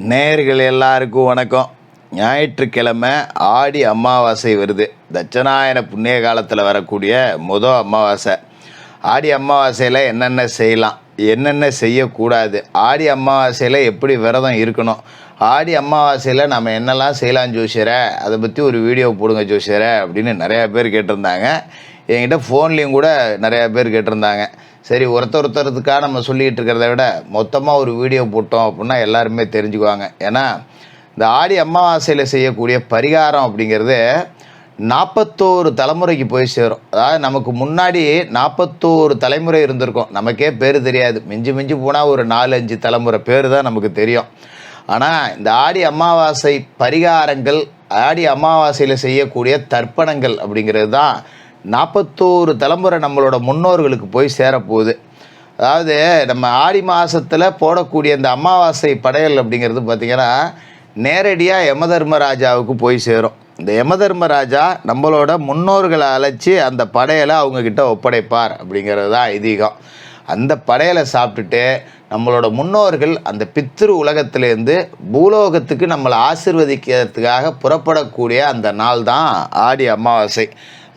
நேர்கள் எல்லாருக்கும் வணக்கம். ஞாயிற்றுக்கிழமை ஆடி அமாவாசை வருது. தட்சநாயன புண்ணிய காலத்தில் வரக்கூடிய முத அமாவாசை. ஆடி அமாவாசையில் என்னென்ன செய்யலாம்? என்னென்ன செய்யக்கூடாது? ஆடி அமாவாசையில் எப்படி விரதம் இருக்கணும்? ஆடி அமாவாசையில் நம்ம என்னெல்லாம் செய்யலாம் ஜோசியரை? அதை பற்றி ஒரு வீடியோ போடுங்க ஜோசியரை அப்படின்னு நிறையா பேர் கேட்டிருந்தாங்க. என்கிட்ட ஃபோன்லேயும் கூட நிறையா பேர் கேட்டிருந்தாங்க. சரி ஒருத்தர் ஒருத்தருக்காக நம்ம சொல்லிகிட்டு இருக்கிறத விட மொத்தமாக ஒரு வீடியோ போட்டோம் அப்படின்னா எல்லாருமே தெரிஞ்சுக்குவாங்க. ஏன்னா இந்த ஆடி அமாவாசையில் செய்யக்கூடிய பரிகாரம் அப்படிங்கிறது நாற்பத்தோரு தலைமுறைக்கு போய் சேரும். அதாவது நமக்கு முன்னாடி நாற்பத்தோரு தலைமுறை இருந்திருக்கும். நமக்கே பேர் தெரியாது. மிஞ்சி மிஞ்சி போனால் ஒரு நாலு அஞ்சு தலைமுறை பேர் தான் நமக்கு தெரியும். ஆனால் இந்த ஆடி அமாவாசை பரிகாரங்கள் ஆடி அமாவாசையில் செய்யக்கூடிய தர்ப்பணங்கள் அப்படிங்கிறது தான் நாற்பத்தோரு தலைமுறை நம்மளோட முன்னோர்களுக்கு போய் சேரப்போகுது. அதாவது நம்ம ஆடி மாதத்தில் போடக்கூடிய இந்த அமாவாசை படையல் அப்படிங்கிறது பார்த்திங்கன்னா நேரடியாக யமதர்மராஜாவுக்கு போய் சேரும். இந்த யமதர்மராஜா நம்மளோட முன்னோர்களை அழைச்சி அந்த படையலை அவங்கக்கிட்ட ஒப்படைப்பார் அப்படிங்கிறது தான் ஐதீகம். அந்த படையலை சாப்பிட்டுட்டு நம்மளோட முன்னோர்கள் அந்த பித்ரு உலகத்திலேருந்து பூலோகத்துக்கு நம்மளை ஆசிர்வதிக்கிறதுக்காக புறப்படக்கூடிய அந்த நாள் தான் ஆடி அமாவாசை.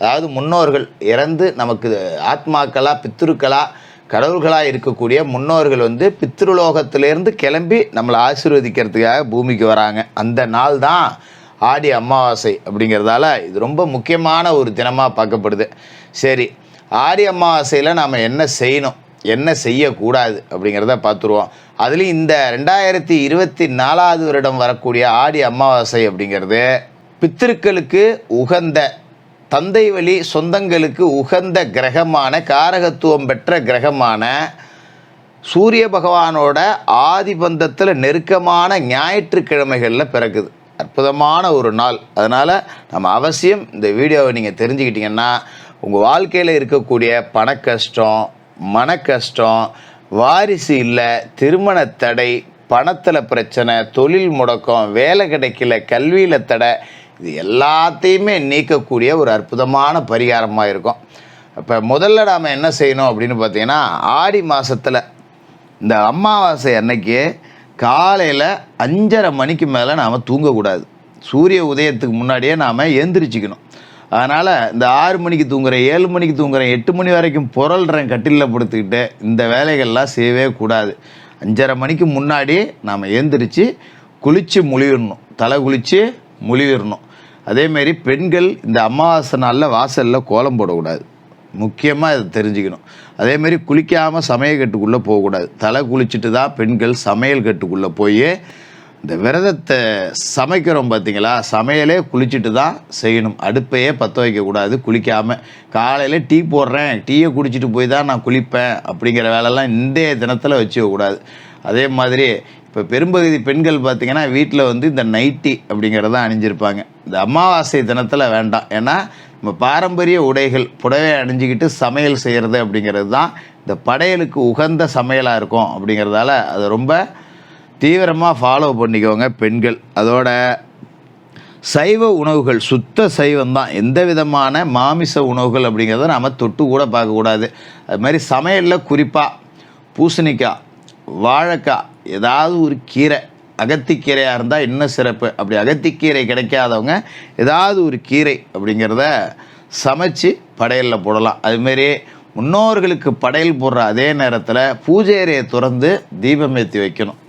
அதாவது முன்னோர்கள் இறந்து நமக்கு ஆத்மாக்களாக பித்ருக்களாக கடவுள்களாக இருக்கக்கூடிய முன்னோர்கள் வந்து பித்ருலோகத்திலேருந்து கிளம்பி நம்மளை ஆசீர்வதிக்கிறதுக்காக பூமிக்கு வராங்க. அந்த நாள் தான் ஆடி அமாவாசை அப்படிங்கிறதால இது ரொம்ப முக்கியமான ஒரு தினமாக பார்க்கப்படுது. சரி ஆடி அமாவாசையில் நாம் என்ன செய்யணும்? என்ன செய்யக்கூடாது? அப்படிங்கிறத பார்த்துருவோம். அதுலேயும் இந்த ரெண்டாயிரத்தி இருபத்தி நாலாவது வருடம் வரக்கூடிய ஆடி அமாவாசை அப்படிங்கிறது பித்திருக்களுக்கு உகந்த தந்தை வழி சொந்தங்களுக்கு உகந்த கிரகமான காரகத்துவம் பெற்ற கிரகமான சூரிய பகவானோட ஆதிபந்தத்தில் நெருக்கமான ஞாயிற்றுக்கிழமைகளில் பிறக்குது. அற்புதமான ஒரு நாள். அதனால் நம்ம அவசியம் இந்த வீடியோவை நீங்கள் தெரிஞ்சுக்கிட்டிங்கன்னா உங்கள் வாழ்க்கையில் இருக்கக்கூடிய பண கஷ்டம் மன கஷ்டம் வாரிசு இல்லை திருமண தடை பணத்தில் பிரச்சனை தொழில் முடக்கம் வேலை கிடைக்கல கல்வியில் தடை இது எல்லாத்தையுமே நீக்கக்கூடிய ஒரு அற்புதமான பரிகாரமாக இருக்கும். இப்போ முதல்ல நாம் என்ன செய்யணும் அப்படின்னு பார்த்தீங்கன்னா ஆடி மாதத்தில் இந்த அமாவாசை அன்னைக்கு காலையில் அஞ்சரை மணிக்கு மேலே நாம் தூங்கக்கூடாது. சூரிய உதயத்துக்கு முன்னாடியே நாம் எந்திரிச்சிக்கணும். அதனால் இந்த ஆறு மணிக்கு தூங்குறேன் ஏழு மணிக்கு தூங்குறேன் எட்டு மணி வரைக்கும் புரள்றேன் கட்டிலில் படுத்துக்கிட்டு இந்த வேலைகள்லாம் செய்யவே கூடாது. அஞ்சரை மணிக்கு முன்னாடி நாம் எந்திரிச்சு குளித்து முழிவிடணும் தலை குளித்து முழிவிடணும் அதேமாரி பெண்கள் இந்த அமாவாசை நாளில் வாசலில் கோலம் போடக்கூடாது. முக்கியமாக இதை தெரிஞ்சுக்கணும். அதேமாரி குளிக்காமல் சமையல் கட்டுக்குள்ளே போகக்கூடாது. தலை குளிச்சுட்டு தான் பெண்கள் சமையல் கட்டுக்குள்ளே போய் இந்த விரதத்தை சமைக்கிறோம் பார்த்தீங்களா சமையலே குளிச்சுட்டு தான் செய்யணும். அடுப்பையே பற்ற வைக்கக்கூடாது. குளிக்காமல் காலையில் டீ போடுறேன். டீயை குடிச்சிட்டு போய் தான் நான் குளிப்பேன் அப்படிங்கிற வேலைலாம் இன்றைய தினத்தில் வச்சுக்கக்கூடாது. அதே மாதிரி இப்போ பெரும்பகுதி பெண்கள் பார்த்திங்கன்னா வீட்டில் வந்து இந்த நைட்டி அப்படிங்கிறத அணிஞ்சிருப்பாங்க. இந்த அமாவாசை தினத்தில் வேண்டாம். ஏன்னா நம்ம பாரம்பரிய உடைகள் புடவை அணிஞ்சிக்கிட்டு சமையல் செய்கிறது அப்படிங்கிறது தான் இந்த படையலுக்கு உகந்த சமையலாக இருக்கும் அப்படிங்கிறதால அது ரொம்ப தீவிரமாக ஃபாலோ பண்ணிக்கோங்க பெண்கள். அதோட சைவ உணவுகள் சுத்த சைவம் தான். எந்த விதமான மாமிச உணவுகள் அப்படிங்கிறத நாம் தொட்டு கூட பார்க்கக்கூடாது. அது மாதிரி சமையலில் குறிப்பாக பூசணிக்காய் வாழைக்காய் ஏதாவது ஒரு கீரை அகத்திக்கீரையாக இருந்தால் இன்னும் சிறப்பு? அப்படி அகத்திக்கீரை கிடைக்காதவங்க ஏதாவது ஒரு கீரை அப்படிங்கிறத சமைச்சு படையலில் போடலாம். அதுமாரி முன்னோர்களுக்கு படையல் போடுற அதே நேரத்தில் பூஜையறையை துறந்து திறந்து தீபம் ஏற்றி வைக்கணும்.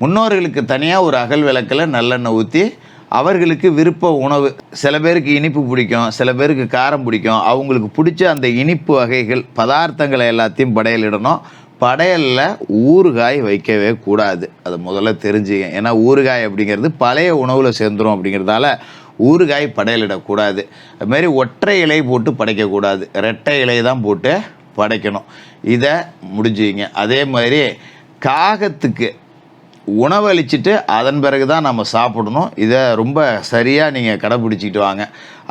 முன்னோர்களுக்கு தனியாக ஒரு அகல் விளக்கில் நல்லெண்ணெய் ஊற்றி அவர்களுக்கு விருப்ப உணவு. சில பேருக்கு இனிப்பு பிடிக்கும் சில பேருக்கு காரம் பிடிக்கும். அவங்களுக்கு பிடிச்ச அந்த இனிப்பு வகைகள் பதார்த்தங்களை எல்லாத்தையும் படையலிடணும். படையலில் ஊறுகாய் வைக்கவே கூடாது. அதை முதல்ல தெரிஞ்சுங்க. ஏன்னா ஊறுகாய் அப்படிங்கிறது பழைய உணவில் சேர்ந்துரும் அப்படிங்கிறதால ஊறுகாய் படையலிடக்கூடாது அதுமாரி ஒற்றை இலை போட்டு படைக்கக்கூடாது ரெட்டை இலை தான் போட்டு படைக்கணும். இதை முடிஞ்சுங்க. அதே மாதிரி காகத்துக்கு உணவளிச்சுட்டு அதன் பிறகு தான் நம்ம சாப்பிடணும். இதை ரொம்ப சரியாக நீங்கள் கடைப்பிடிச்சிக்கிட்டு வாங்க.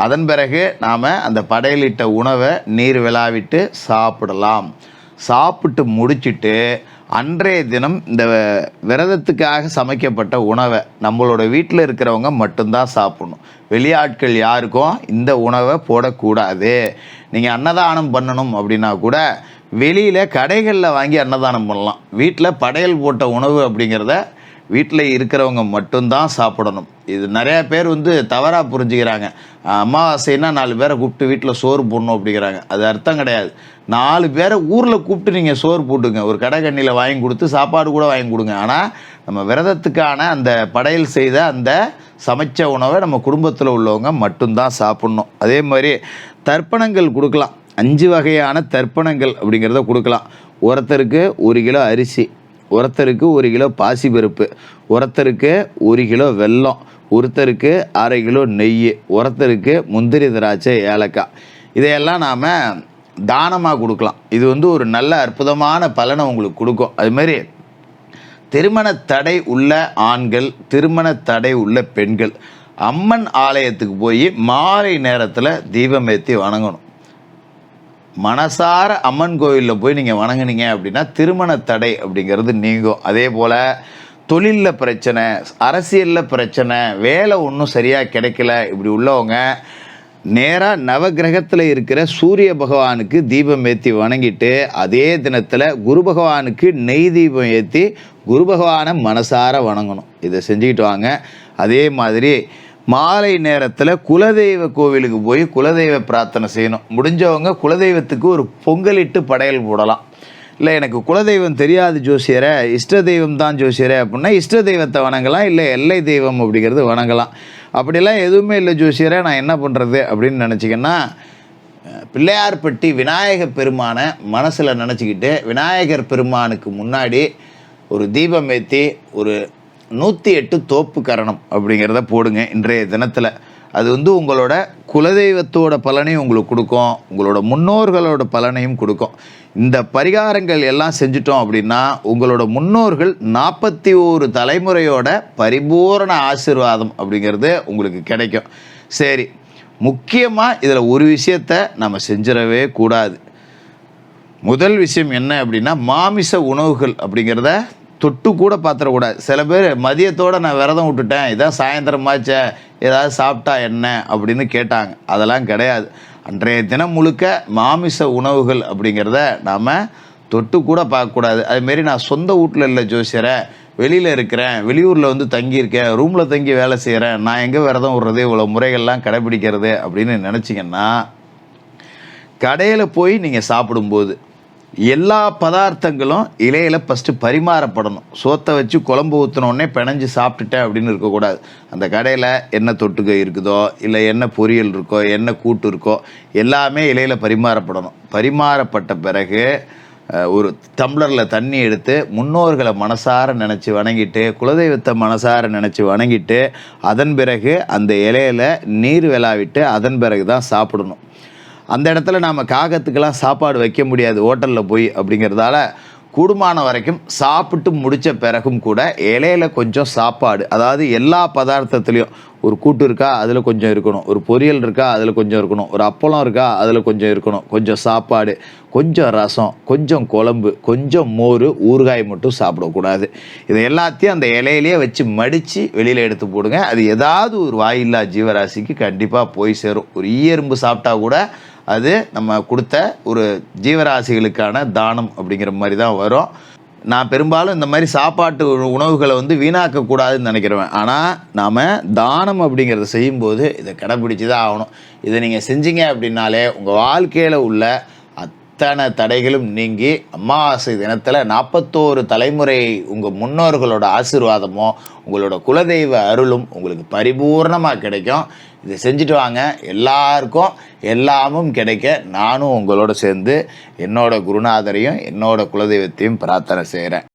அதன் பிறகு நாம் அந்த படையலிட்ட உணவை நீர் விழாவிட்டு சாப்பிடலாம். சாப்பிட்டு முடிச்சுட்டு அன்றைய தினம் இந்த விரதத்துக்காக சமைக்கப்பட்ட உணவை நம்மளோட வீட்டில் இருக்கிறவங்க மட்டும்தான் சாப்பிடணும். வெளியாட்கள் யாருக்கும் இந்த உணவை போடக்கூடாது. நீங்கள் அன்னதானம் பண்ணணும் அப்படின்னா கூட வெளியில் கடைகளில் வாங்கி அன்னதானம் பண்ணலாம். வீட்டில் படையல் போட்ட உணவு அப்படிங்கிறத வீட்டில் இருக்கிறவங்க மட்டும்தான் சாப்பிடணும். இது நிறையா பேர் வந்து தவறாக புரிஞ்சுக்கிறாங்க. அமாவாசைன்னா நாலு பேரை கூப்பிட்டு வீட்டில் சோறு போடணும் அப்படிங்கிறாங்க. அது அர்த்தம் கிடையாது. நாலு பேரை ஊரில் கூப்பிட்டு நீங்கள் சோறு போட்டுங்க. ஒரு கடை கண்ணியில் வாங்கி கொடுத்து சாப்பாடு கூட வாங்கி கொடுங்க. ஆனால் நம்ம விரதத்துக்கான அந்த படையல் செய்த அந்த சமைச்ச உணவை நம்ம குடும்பத்தில் உள்ளவங்க மட்டும்தான் சாப்பிட்ணும். அதே மாதிரி தர்ப்பணங்கள் கொடுக்கலாம். அஞ்சு வகையான தர்ப்பணங்கள் அப்படிங்கிறத கொடுக்கலாம். ஒருத்தருக்கு ஒரு கிலோ அரிசி ஒருத்தருக்கு ஒரு கிலோ பாசிப்பருப்பு ஒருத்தருக்கு ஒரு கிலோ வெல்லம் ஒருத்தருக்கு அரை கிலோ நெய் ஒருத்தருக்கு முந்திரி திராட்சை ஏலக்காய். இதையெல்லாம் நாம் தானமாக கொடுக்கலாம். இது வந்து ஒரு நல்ல அற்புதமான பலனை உங்களுக்கு கொடுக்கும். அதுமாரி திருமண தடை உள்ள ஆண்கள் திருமண தடை உள்ள பெண்கள் அம்மன் ஆலயத்துக்கு போய் மாலை நேரத்தில் தீபம் ஏற்றி வணங்கணும். மனசார அம்மன் கோயிலில் போய் நீங்கள் வணங்குனீங்க அப்படின்னா திருமண தடை அப்படிங்கிறது நீங்கும். அதே போல் தொழிலில் பிரச்சனை அரசியலில் பிரச்சனை வேலை ஒன்றும் சரியாக கிடைக்கல இப்படி உள்ளவங்க நேராக நவகிரகத்தில் இருக்கிற சூரிய பகவானுக்கு தீபம் ஏற்றி வணங்கிட்டு அதே தினத்தில் குரு பகவானுக்கு நெய் தீபம் ஏற்றி குரு பகவானை மனசார வணங்கணும். இதை செஞ்சுக்கிட்டு வாங்க. அதே மாதிரி மாலை நேரத்தில் குலதெய்வ கோவிலுக்கு போய் குலதெய்வ பிரார்த்தனை செய்யணும். முடிஞ்சவங்க குலதெய்வத்துக்கு ஒரு பொங்கலிட்டு படையல் போடலாம். இல்லை எனக்கு குலதெய்வம் தெரியாது ஜோசியரை. இஷ்ட தெய்வம் தான் ஜோசியரை அப்படின்னா இஷ்ட தெய்வத்தை வணங்கலாம் இல்லை எல்லை தெய்வம் அப்படிங்கிறது வணங்கலாம். அப்படிலாம் எதுவுமே இல்லை ஜோசியரை நான் என்ன பண்ணுறது அப்படின்னு நினச்சிங்கன்னா பிள்ளையார்பட்டி விநாயக பெருமானை மனசில் நினச்சிக்கிட்டு விநாயகர் பெருமானுக்கு முன்னாடி ஒரு தீபம் ஏற்றி ஒரு நூற்றி எட்டு தோப்பு கரணம் அப்படிங்கிறத போடுங்க இன்றைய தினத்தில். அது வந்து உங்களோட குலதெய்வத்தோட பலனையும் உங்களுக்கு கொடுக்கும் உங்களோட முன்னோர்களோட பலனையும் கொடுக்கும். இந்த பரிகாரங்கள் எல்லாம் செஞ்சிட்டோம் அப்படின்னா உங்களோட முன்னோர்கள் நாற்பத்தி ஒரு தலைமுறையோட பரிபூரண ஆசீர்வாதம் அப்படிங்கிறது உங்களுக்கு கிடைக்கும். சரி முக்கியமாக இதில் ஒரு விஷயத்தை நம்ம செஞ்சிடவே கூடாது. முதல் விஷயம் என்ன அப்படின்னா மாமிச உணவுகள் அப்படிங்கிறத தொட்டு கூட பார்த்துடக்கூடாது சில பேர் மதியத்தோடு நான் விரதம் விட்டுட்டேன் இதான் சாயந்தரமாச்சே ஏதாவது சாப்பிட்டா என்ன அப்படின்னு கேட்டாங்க. அதெல்லாம் கிடையாது. அன்றைய தினம் முழுக்க மாமிச உணவுகள் அப்படிங்கிறத நாம் தொட்டு கூட பார்க்கக்கூடாது. அதுமாரி நான் சொந்த வீட்டில் இல்லை ஜோசியரை வெளியில் இருக்கிறேன் வெளியூரில் வந்து தங்கியிருக்கேன் ரூமில் தங்கி வேலை செய்கிறேன் நான் எங்கே விரதம் விடுறது இவ்வளோ முறைகள்லாம் கடைபிடிக்கிறது அப்படின்னு நினச்சிங்கன்னா கடையில் போய் நீங்கள் சாப்பிடும்போது எல்லா பதார்த்தங்களும் இலையில் ஃபஸ்ட்டு பரிமாறப்படணும். சோத்தை வச்சு குழம்பு ஊற்றினோடனே பிணைஞ்சு சாப்பிட்டுட்டேன் அப்படின்னு இருக்கக்கூடாது. அந்த கடையில் என்ன தொட்டுக்க இருக்குதோ இல்லை என்ன பொரியல் இருக்கோ என்ன கூட்டு இருக்கோ எல்லாமே இலையில் பரிமாறப்படணும். பரிமாறப்பட்ட பிறகு ஒரு டம்ளரில் தண்ணி எடுத்து முன்னோர்களை மனசார நினச்சி வணங்கிட்டு குலதெய்வத்தை மனசார நினச்சி வணங்கிட்டு அதன் பிறகு அந்த இலையில நீர் விளாவிட்டு அதன் பிறகு தான் சாப்பிடணும். அந்த இடத்துல நாம் காகத்துக்கெல்லாம் சாப்பாடு வைக்க முடியாது ஹோட்டலில் போய் அப்படிங்கிறதால கூடுமான வரைக்கும் சாப்பிட்டு முடித்த பிறகும் கூட இலையில கொஞ்சம் சாப்பாடு அதாவது எல்லா பதார்த்தத்துலேயும் ஒரு கூட்டு இருக்கா அதில் கொஞ்சம் இருக்கணும். ஒரு பொரியல் இருக்கா அதில் கொஞ்சம் இருக்கணும். ஒரு அப்பளம் இருக்கா அதில் கொஞ்சம் இருக்கணும். கொஞ்சம் சாப்பாடு கொஞ்சம் ரசம் கொஞ்சம் குழம்பு கொஞ்சம் மோர் ஊறுகாய் மட்டும் சாப்பிடக்கூடாது. இதை எல்லாத்தையும் அந்த இலையிலேயே வச்சு மடித்து வெளியில் எடுத்து போடுங்க. அது ஏதாவது ஒரு வாயில்லா ஜீவராசிக்கு கண்டிப்பாக போய் சேரும். ஒரு ஈயரும்பு சாப்பிட்டா கூட அது நம்ம கொடுத்த ஒரு ஜீவராசிகளுக்கான தானம் அப்படிங்கிற மாதிரி தான் வரும். நான் பெரும்பாலும் இந்த மாதிரி சாப்பாட்டு உணவுகளை வந்து வீணாக்கக்கூடாதுன்னு நினைக்கிறவன். ஆனால் நாம் தானம் அப்படிங்கிறத செய்யும்போது இதை கடைப்பிடிச்சி தான் ஆகணும். இதை நீங்கள் செஞ்சீங்க அப்படின்னாலே உங்கள் வாழ்க்கையில் உள்ள அத்தனை தடைகளும் நீங்கி அமாவாசை தினத்தில் நாற்பத்தோரு தலைமுறை உங்கள் முன்னோர்களோட ஆசீர்வாதமும் உங்களோட குலதெய்வ அருளும் உங்களுக்கு பரிபூர்ணமாக கிடைக்கும். இதை செஞ்சுட்டு வாங்க. எல்லாருக்கும் எல்லாமும் கிடைக்க நானும் உங்களோட சேர்ந்து என்னோட குருநாதரையும் என்னோட குலதெய்வத்தையும் பிரார்த்தனை செய்கிறேன்